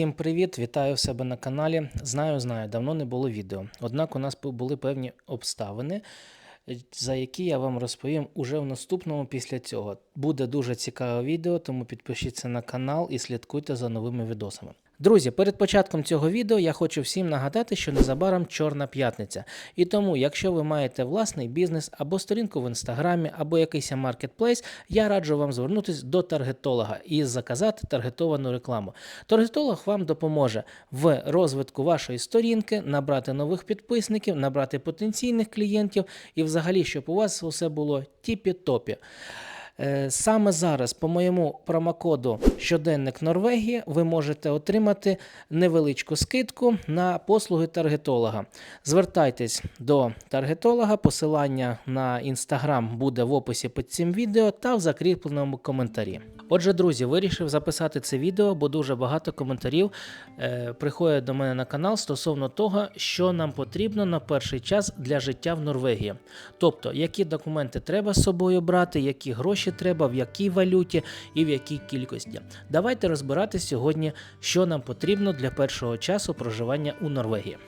Всім привіт! Вітаю себе на каналі. Знаю, знаю, давно не було відео. Однак у нас були певні обставини, за які я вам розповім уже в наступному після цього. Буде дуже цікаве відео, тому підпишіться на канал і слідкуйте за новими відосами. Друзі, перед початком цього відео я хочу всім нагадати, що незабаром Чорна п'ятниця. І тому, якщо ви маєте власний бізнес або сторінку в інстаграмі, або якийсь маркетплейс, я раджу вам звернутися до таргетолога і заказати таргетовану рекламу. Таргетолог вам допоможе в розвитку вашої сторінки, набрати нових підписників, набрати потенційних клієнтів і взагалі, щоб у вас усе було тіпі-топі. Е, Саме зараз, по моєму промокоду Щоденник Норвегії, ви можете отримати невеличку скидку на послуги таргетолога. Звертайтесь до таргетолога, посилання на інстаграм буде в описі під цим відео та в закріпленому коментарі. Отже, друзі, вирішив записати це відео, бо дуже багато коментарів е, приходять до мене на канал стосовно того, що нам потрібно на перший час для життя в Норвегії. Тобто, які документи треба з собою брати, які гроші треба, в якій валюті і в якій кількості. Давайте розбирати сьогодні, що нам потрібно для першого часу проживання у Норвегії.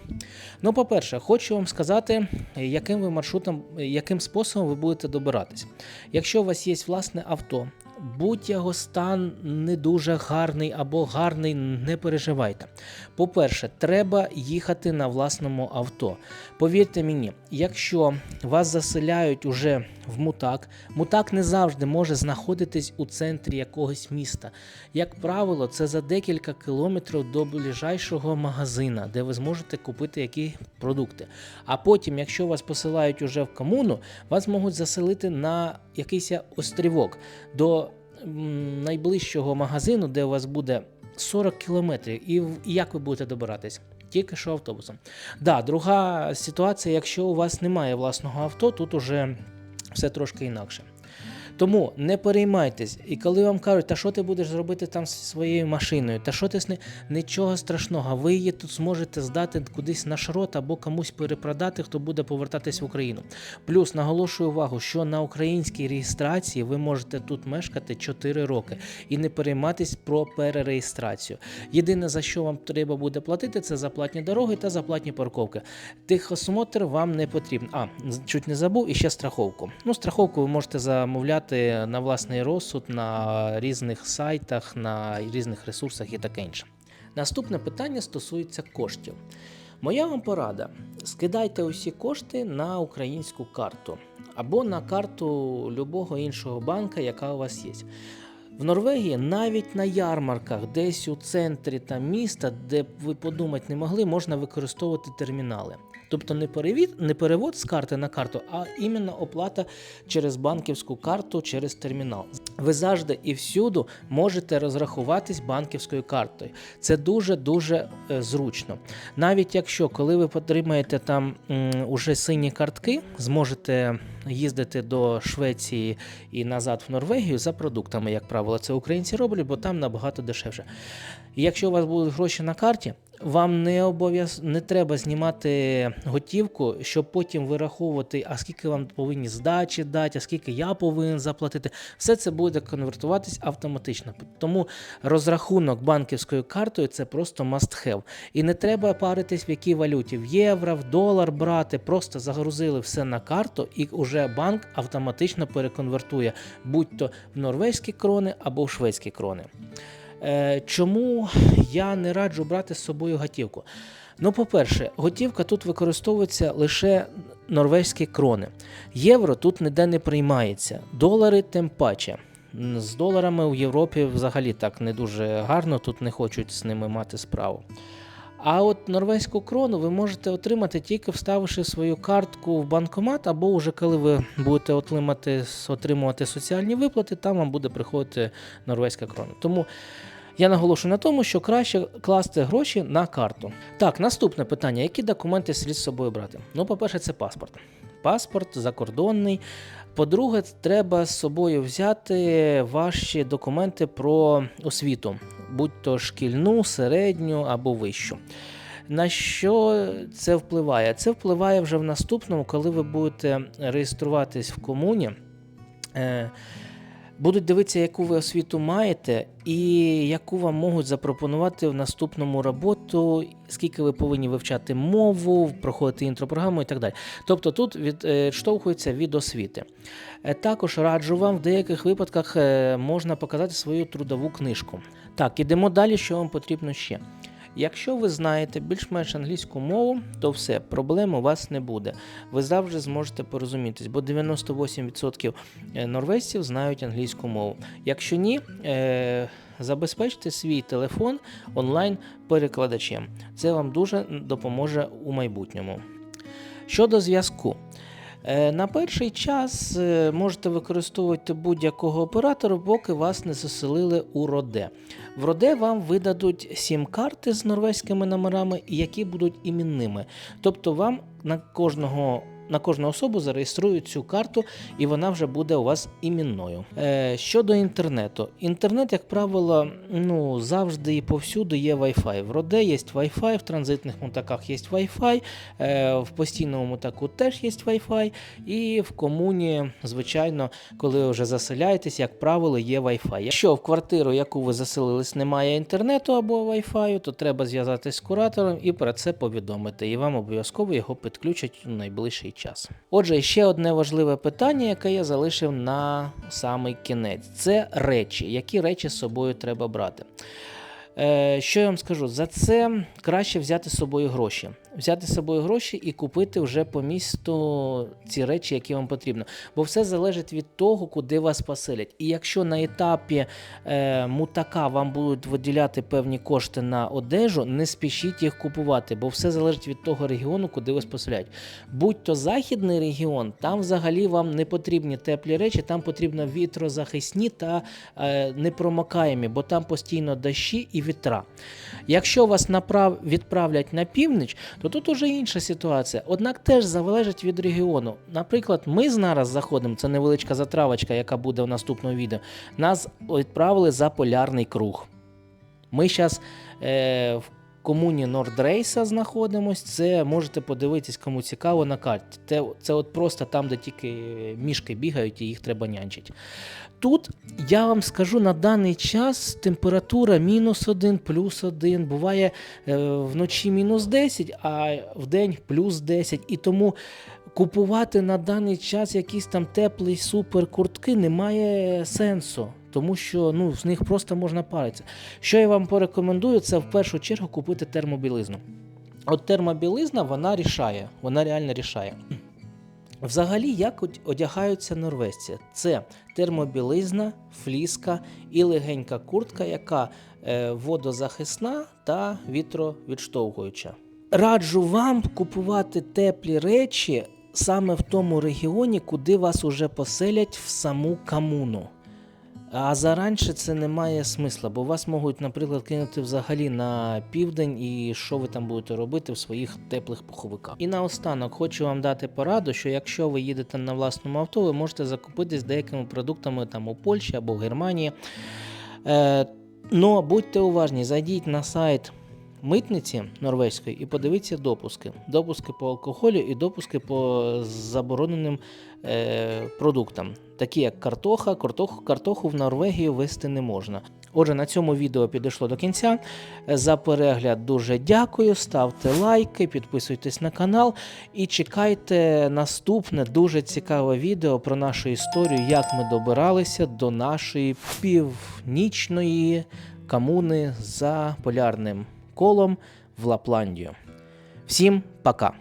Ну, по-перше, хочу вам сказати, яким ви маршрутом, яким способом ви будете добиратись. Якщо у вас є власне авто, будь його стан не дуже гарний або гарний, не переживайте. По-перше, треба їхати на власному авто. Повірте мені, якщо вас заселяють уже в мутак, мутак не завжди може знаходитись у центрі якогось міста. Як правило, це за декілька кілометрів до ближайшого магазина, де ви зможете купити які продукти. А потім, якщо вас посилають уже в комуну, вас можуть заселити на якийсь острівок до найближчого магазину, де у вас буде 40 кілометрів. І як ви будете добиратись? Тільки що автобусом. Да, друга ситуація, якщо у вас немає власного авто, тут уже все трошки інакше. Тому не переймайтесь, і коли вам кажуть, та що ти будеш зробити там зі своєю машиною, та що ти не... нічого страшного, ви її тут зможете здати кудись на шрот або комусь перепродати, хто буде повертатись в Україну. Плюс наголошую увагу, що на українській реєстрації ви можете тут мешкати 4 роки і не перейматись про перереєстрацію. Єдине за що вам треба буде платити, це за платні дороги та за платні парковки. Тихосмотр вам не потрібен. А, чуть не забув, і ще страховку. Ну, страховку ви можете замовляти на власний розсуд на різних сайтах, на різних ресурсах і таке інше. Наступне питання стосується коштів. Моя вам порада: скидайте усі кошти на українську карту або на карту любого іншого банка, яка у вас є. В Норвегії навіть на ярмарках, десь у центрі та міста, де ви подумати не могли, можна використовувати термінали. Тобто не перевід, не перевод з карти на карту, а іменно оплата через банківську карту через термінал. Ви завжди і всюди можете розрахуватись банківською картою. Це дуже дуже е, зручно. Навіть якщо коли ви отримаєте там уже сині картки, зможете їздити до Швеції і назад в Норвегію за продуктами, як правило, це українці роблять, бо там набагато дешевше. Якщо у вас будуть гроші на карті, вам не обов'яз не треба знімати готівку, щоб потім вираховувати, а скільки вам повинні здачі дати, а скільки я повинен заплатити. Все це буде конвертуватись автоматично. Тому розрахунок банківською картою це просто must have. І не треба паритись в якій валюті в євро, в долар брати. Просто загрузили все на карту, і вже банк автоматично переконвертує будь-то в норвезькі крони або в шведські крони. Е, Чому я не раджу брати з собою готівку? Ну, по-перше, готівка тут використовується лише норвезькі крони. Євро тут ніде не приймається, долари тим паче. З доларами в Європі взагалі так не дуже гарно, тут не хочуть з ними мати справу. А от норвезьку крону ви можете отримати тільки вставивши свою картку в банкомат, або вже коли ви будете отримати, отримувати соціальні виплати, там вам буде приходити норвезька крона. Тому я наголошую на тому, що краще класти гроші на карту. Так, наступне питання: які документи слід з собою брати? Ну, по-перше, це паспорт. Паспорт закордонний. По-друге, треба з собою взяти ваші документи про освіту, будь то шкільну, середню або вищу. На що це впливає? Це впливає вже в наступному, коли ви будете реєструватись в комуні. Е, Будуть дивитися, яку ви освіту маєте, і яку вам можуть запропонувати в наступному роботу, скільки ви повинні вивчати мову, проходити інтропрограму і так далі. Тобто тут відштовхується від освіти. Е, Також раджу вам в деяких випадках е, можна показати свою трудову книжку. Так, ідемо далі, що вам потрібно ще. Якщо ви знаєте більш-менш англійську мову, то все, проблем у вас не буде. Ви завжди зможете порозумітись, бо 98% норвежців знають англійську мову. Якщо ні, е- забезпечте свій телефон онлайн-перекладачем. Це вам дуже допоможе у майбутньому. Щодо зв'язку. Е, На перший час е, можете використовувати будь-якого оператора, поки вас не заселили у Роде. В Роде вам видадуть сім-карти з норвезькими номерами, які будуть іменними. Тобто вам на кожного. На кожну особу зареєструють цю карту, і вона вже буде у вас іменною. Е, щодо інтернету, інтернет, як правило, ну завжди і повсюди є Wi-Fi. В Роде є Wi-Fi, в транзитних мутаках є Wi-Fi, е, в постійному мутаку теж є Wi-Fi, і в комуні, звичайно, коли вже заселяєтесь, як правило, є Wi-Fi. Якщо в квартиру, яку ви заселились, немає інтернету або Wi-Fi, то треба зв'язатись з куратором і про це повідомити. І вам обов'язково його підключать у найближчий час. Отже, ще одне важливе питання, яке я залишив на самий кінець: це речі. Які речі з собою треба брати? Е, що я вам скажу? За це краще взяти з собою гроші. Взяти з собою гроші і купити вже по місту ці речі, які вам потрібно. Бо все залежить від того, куди вас поселять. І якщо на етапі е, мутака вам будуть виділяти певні кошти на одежу, не спішіть їх купувати, бо все залежить від того регіону, куди вас поселяють. Будь то західний регіон, там взагалі вам не потрібні теплі речі, там потрібно вітрозахисні та е, непромокаємі, бо там постійно дощі і вітра. Якщо вас направ... відправлять на північ, то тут уже інша ситуація. Однак теж залежить від регіону. Наприклад, ми зараз заходимо, це невеличка затравочка, яка буде в наступному відео. Нас відправили за полярний круг. Ми зараз е, в комуні Нордрейса знаходимось. Це можете подивитись, кому цікаво на карті. Це, це от просто там, де тільки мішки бігають і їх треба нянчити. Тут я вам скажу на даний час температура мінус 1, плюс 1, буває е, вночі мінус 10, а в день плюс 10. І тому купувати на даний час якісь там теплі супер куртки немає сенсу. Тому що ну, з них просто можна паритися. Що я вам порекомендую, це в першу чергу купити термобілизну. От термобілизна вона рішає, вона реально рішає. Взагалі, як одягаються норвежці? Це термобілизна, фліска і легенька куртка, яка е, водозахисна та вітровідштовхуюча. Раджу вам купувати теплі речі саме в тому регіоні, куди вас уже поселять в саму комуну. А заранше це не має смисла, бо вас можуть, наприклад, кинути взагалі на південь, і що ви там будете робити в своїх теплих пуховиках. І наостанок хочу вам дати пораду, що якщо ви їдете на власному авто, ви можете закупитись деякими продуктами там у Польщі або в Германії. Е, Ну будьте уважні, зайдіть на сайт митниці норвезької і подивіться допуски. Допуски по алкоголю і допуски по забороненим е, продуктам, такі як картоха. Картоху, картоху в Норвегію вести не можна. Отже, на цьому відео підійшло до кінця. За перегляд дуже дякую. Ставте лайки, підписуйтесь на канал і чекайте наступне дуже цікаве відео про нашу історію, як ми добиралися до нашої північної комуни за полярним колом в Лапландію. Всім пока!